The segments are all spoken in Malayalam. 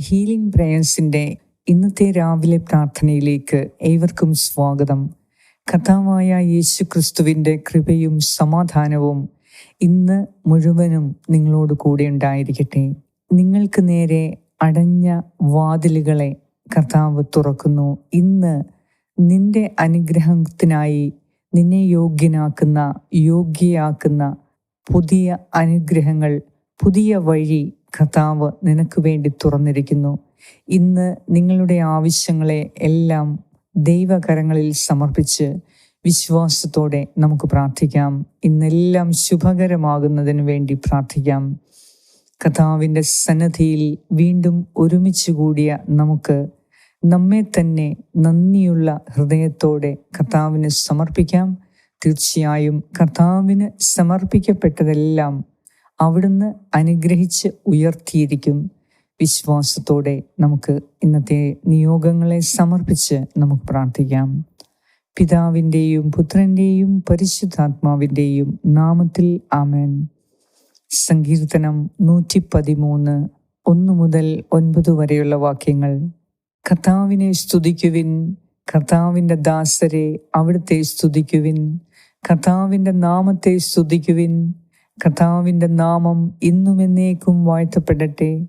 ഹീലിംഗ് പ്രേയേഴ്സിന്റെ ഇന്നത്തെ രാവിലെ പ്രാർത്ഥനയിലേക്ക് ഏവർക്കും സ്വാഗതം. കഥാവായ യേശു ക്രിസ്തുവിന്റെ കൃപയും സമാധാനവും ഇന്ന് മുഴുവനും നിങ്ങളോട് കൂടെ ഉണ്ടായിരിക്കട്ടെ. നിങ്ങൾക്ക് നേരെ അടഞ്ഞ വാതിലുകളെ കർത്താവ് തുറക്കുന്നു. ഇന്ന് നിന്റെ അനുഗ്രഹത്തിനായി നിന്നെ യോഗ്യനാക്കുന്ന യോഗ്യയാക്കുന്ന പുതിയ അനുഗ്രഹങ്ങൾ പുതിയ വഴി കർത്താവ് നിനക്ക് വേണ്ടി തുറന്നിരിക്കുന്നു. ഇന്ന് നിങ്ങളുടെ ആവശ്യങ്ങളെ എല്ലാം ദൈവകരങ്ങളിൽ സമർപ്പിച്ച് വിശ്വാസത്തോടെ നമുക്ക് പ്രാർത്ഥിക്കാം. ഇന്നെല്ലാം ശുഭകരമാകുന്നതിന് വേണ്ടി പ്രാർത്ഥിക്കാം. കഥാവിന്റെ സന്നദ്ധിയിൽ വീണ്ടും ഒരുമിച്ച് കൂടിയ നമുക്ക് നമ്മെ തന്നെ നന്ദിയുള്ള ഹൃദയത്തോടെ കർത്താവിന് സമർപ്പിക്കാം. തീർച്ചയായും കർത്താവിന് സമർപ്പിക്കപ്പെട്ടതെല്ലാം അവിടുന്ന് അനുഗ്രഹിച്ച് ഉയർത്തിയിരിക്കും. വിശ്വാസത്തോടെ നമുക്ക് ഇന്നത്തെ നിയോഗങ്ങളെ സമർപ്പിച്ച് നമുക്ക് പ്രാർത്ഥിക്കാം. പിതാവിന്റെയും പുത്രന്റെയും പരിശുദ്ധാത്മാവിന്റെയും നാമത്തിൽ ആമേൻ. സങ്കീർത്തനം നൂറ്റി പതിമൂന്ന് ഒന്ന് മുതൽ ഒൻപത് വരെയുള്ള വാക്യങ്ങൾ. കർത്താവിനെ സ്തുതിക്കുവിൻ. കർത്താവിന്റെ ദാസരെ അവിടുത്തെ സ്തുതിക്കുവിൻ. കർത്താവിന്റെ നാമത്തെ സ്തുതിക്കുവിൻ. കർത്താവിന്റെ നാമം ഇന്നും എന്നേക്കും വാഴ്ത്തപ്പെടട്ടെ.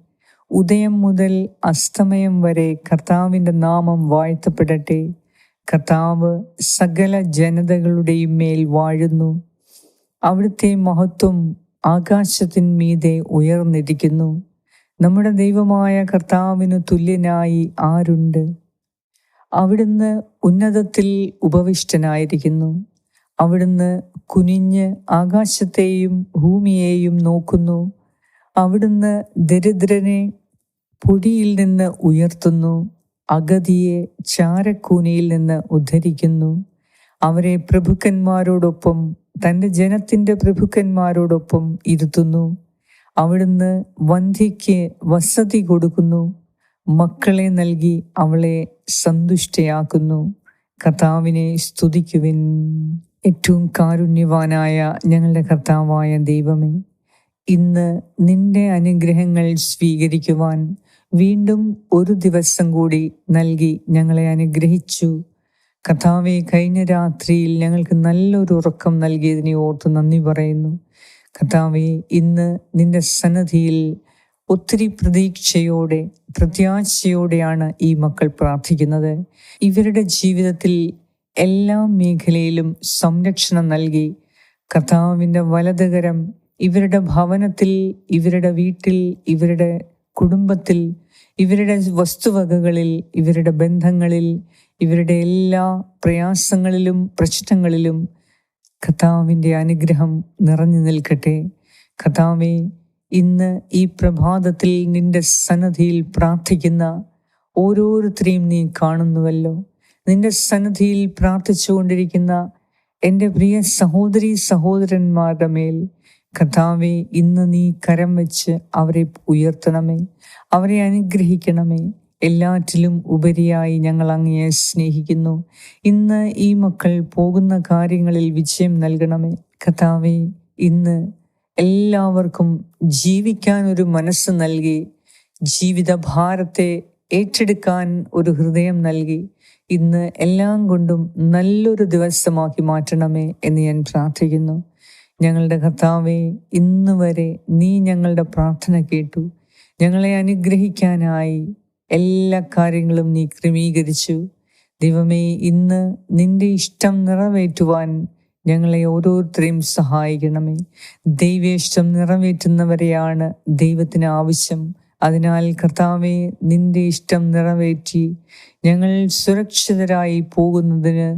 ഉദയം മുതൽ അസ്തമയം വരെ കർത്താവിന്റെ നാമം വാഴ്ത്തപ്പെടട്ടെ. കർത്താവ് സകല ജനതകളുടെയും മേൽ വാഴുന്നു. അവിടുത്തെ മഹത്വം ആകാശത്തിന്മീതെ ഉയർന്നിരിക്കുന്നു. നമ്മുടെ ദൈവമായ കർത്താവിന് തുല്യനായി ആരുണ്ട്? അവിടുന്ന് ഉന്നതത്തിൽ ഉപവിഷ്ടനായിരിക്കുന്നു. അവിടുന്ന് കുനിഞ്ഞ് ആകാശത്തെയും ഭൂമിയെയും നോക്കുന്നു. അവിടുന്ന് ദരിദ്രനെ പൊടിയിൽ നിന്ന് ഉയർത്തുന്നു. അഗതിയെ ചാരക്കൂനിയിൽ നിന്ന് ഉദ്ധരിക്കുന്നു. അവരെ പ്രഭുക്കന്മാരോടൊപ്പം തന്റെ ജനത്തിന്റെ പ്രഭുക്കന്മാരോടൊപ്പം ഇരുത്തുന്നു. അവിടുന്ന് വന്ധ്യയ്ക്ക് വസതി കൊടുക്കുന്നു. മക്കളെ നൽകി അവളെ സന്തുഷ്ടയാക്കുന്നു. കർത്താവിനെ സ്തുതിക്കുവിൻ. ഏറ്റവും കാരുണ്യവാനായ ഞങ്ങളുടെ കർത്താവായ ദൈവമേ ഇന്ന് നിന്റെ അനുഗ്രഹങ്ങൾ സ്വീകരിക്കുവാൻ വീണ്ടും ഒരു ദിവസം കൂടി നൽകി ഞങ്ങളെ അനുഗ്രഹിച്ചു. കഥാവെ കഴിഞ്ഞ രാത്രിയിൽ ഞങ്ങൾക്ക് നല്ലൊരു ഉറക്കം നൽകിയതിനെ ഓർത്ത് നന്ദി പറയുന്നു. കഥാവെ ഇന്ന് നിന്റെ സന്നദ്ധിയിൽ ഒത്തിരി പ്രതീക്ഷയോടെ പ്രത്യാശയോടെയാണ് ഈ മക്കൾ പ്രാർത്ഥിക്കുന്നത്. ഇവരുടെ ജീവിതത്തിൽ എല്ലാ മേഖലയിലും സംരക്ഷണം നൽകി കർത്താവിന്റെ വലതുകരം ഇവരുടെ ഭവനത്തിൽ ഇവരുടെ വീട്ടിൽ ഇവരുടെ കുടുംബത്തിൽ ഇവരുടെ വസ്തുവകകളിൽ ഇവരുടെ ബന്ധങ്ങളിൽ ഇവരുടെ എല്ലാ പ്രയാസങ്ങളിലും പ്രശ്നങ്ങളിലും കഥാവിന്റെ അനുഗ്രഹം നിറഞ്ഞു നിൽക്കട്ടെ. കഥാവെ ഇന്ന് ഈ പ്രഭാതത്തിൽ നിന്റെ സന്നദ്ധിയിൽ പ്രാർത്ഥിക്കുന്ന ഓരോരുത്തരെയും നീ കാണുന്നുവല്ലോ. നിന്റെ സന്നിധിയിൽ പ്രാർത്ഥിച്ചുകൊണ്ടിരിക്കുന്ന എന്റെ പ്രിയ സഹോദരി സഹോദരന്മാരുടെ മേൽ കഥാവെ ഇന്ന് നീ കരം വെച്ച് അവരെ ഉയർത്തണമേ അവരെ അനുഗ്രഹിക്കണമേ. എല്ലാറ്റിലും ഉപരിയായി ഞങ്ങൾ അങ്ങയെ സ്നേഹിക്കുന്നു. ഇന്ന് ഈ മക്കൾ പോകുന്ന കാര്യങ്ങളിൽ വിജയം നൽകണമേ. കഥാവെ ഇന്ന് എല്ലാവർക്കും ജീവിക്കാൻ ഒരു മനസ്സ് നൽകി ജീവിത ഭാരത്തെ ഏറ്റെടുക്കാൻ ഒരു ഹൃദയം നൽകി ഇന്ന് എല്ലാം കൊണ്ടും നല്ലൊരു ദിവസമാക്കി മാറ്റണമേ എന്ന് ഞാൻ പ്രാർത്ഥിക്കുന്നു. ഞങ്ങളുടെ കർത്താവെ ഇന്ന് വരെ നീ ഞങ്ങളുടെ പ്രാർത്ഥന കേട്ടു. ഞങ്ങളെ അനുഗ്രഹിക്കാനായി എല്ലാ കാര്യങ്ങളും നീ ക്രമീകരിച്ചു. ദൈവമേ ഇന്ന് നിന്റെ ഇഷ്ടം നിറവേറ്റുവാൻ ഞങ്ങളെ ഓരോരുത്തരെയും സഹായിക്കണമേ. ദൈവേഷ്ടം നിറവേറ്റുന്നവരെയാണ് ദൈവത്തിന് ആവശ്യം. അതിനാൽ കർത്താവെ നിന്റെ ഇഷ്ടം നിറവേറ്റി ഞങ്ങൾ സുരക്ഷിതരായി പോകുന്നതിന്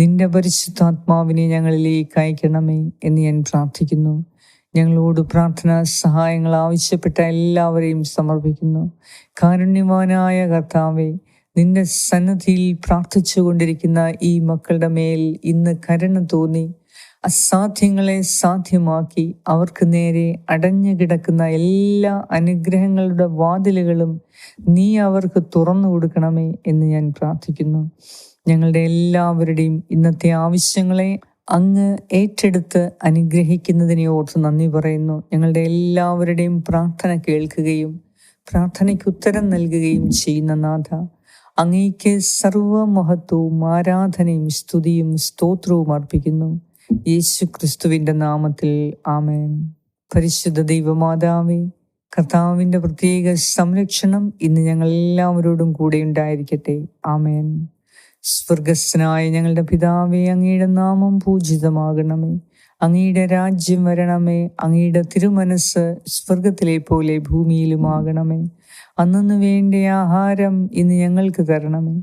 നിന്റെ പരിശുദ്ധാത്മാവിനെ ഞങ്ങളിലേക്ക് അയക്കണമേ എന്ന് ഞാൻ പ്രാർത്ഥിക്കുന്നു. ഞങ്ങളോട് പ്രാർത്ഥന സഹായങ്ങൾ ആവശ്യപ്പെട്ട എല്ലാവരെയും സമർപ്പിക്കുന്നു. കാരുണ്യവാനായ കർത്താവെ നിന്റെ സന്നദ്ധിയിൽ പ്രാർത്ഥിച്ചു കൊണ്ടിരിക്കുന്ന ഈ മക്കളുടെ മേൽ ഇന്ന് കരുണ തോന്നി അസാധ്യങ്ങളെ സാധ്യമാക്കി അവർക്ക് നേരെ അടഞ്ഞു കിടക്കുന്ന എല്ലാ അനുഗ്രഹങ്ങളുടെ വാതിലുകളും നീ അവർക്ക് തുറന്നു കൊടുക്കണമേ എന്ന് ഞാൻ പ്രാർത്ഥിക്കുന്നു. ഞങ്ങളുടെ എല്ലാവരുടെയും ഇന്നത്തെ ആവശ്യങ്ങളെ അങ്ങ് ഏറ്റെടുത്ത് അനുഗ്രഹിക്കുന്നതിനെ ഓർത്ത് നന്ദി പറയുന്നു. ഞങ്ങളുടെ എല്ലാവരുടെയും പ്രാർത്ഥന കേൾക്കുകയും പ്രാർത്ഥനയ്ക്ക് ഉത്തരം നൽകുകയും ചെയ്യുന്ന നാഥ അങ്ങേക്ക് സർവമഹത്വവും ആരാധനയും സ്തുതിയും സ്തോത്രവും അർപ്പിക്കുന്നു. യേശു ക്രിസ്തുവിന്റെ നാമത്തിൽ ആമേൻ. പരിശുദ്ധ ദൈവമാതാവേ കർത്താവിന്റെ പ്രത്യേക സംരക്ഷണം ഇന്ന് ഞങ്ങൾ എല്ലാവരോടും കൂടെ ഉണ്ടായിരിക്കട്ടെ. ആമേൻ. സ്വർഗസ്നായ ഞങ്ങളുടെ പിതാവേ അങ്ങയുടെ നാമം പൂജിതമാകണമേ. അങ്ങയുടെ രാജ്യം വരണമേ. അങ്ങയുടെ തിരുമനസ് സ്വർഗത്തിലെ പോലെ ഭൂമിയിലുമാകണമേ. അന്നു വേണ്ട ആഹാരം ഇന്ന് ഞങ്ങൾക്ക് തരണമേ.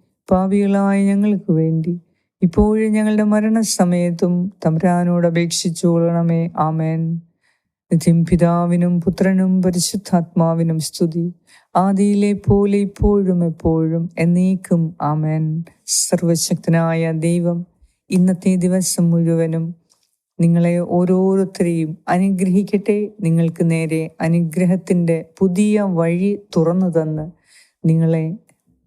പാപികളായ ഞങ്ങൾക്ക് വേണ്ടി. ഇപ്പോഴും ഞങ്ങളുടെ മരണസമയത്തും തമ്പുരാനോട് അപേക്ഷിച്ചു കൊള്ളണമേ. ആമേൻ. നിത്യം പിതാവിനും പുത്രനും പരിശുദ്ധാത്മാവിനും സ്തുതി. ആദിയിലെ പോലെ ഇപ്പോഴും എപ്പോഴും എന്നേക്കും ആമേൻ. സർവശക്തനായ ദൈവം ഇന്നത്തെ ദിവസം മുഴുവനും നിങ്ങളെ ഓരോരുത്തരെയും അനുഗ്രഹിക്കട്ടെ. നിങ്ങൾക്ക് നേരെ അനുഗ്രഹത്തിന്റെ പുതിയ വഴി തുറന്നു തന്ന് നിങ്ങളെ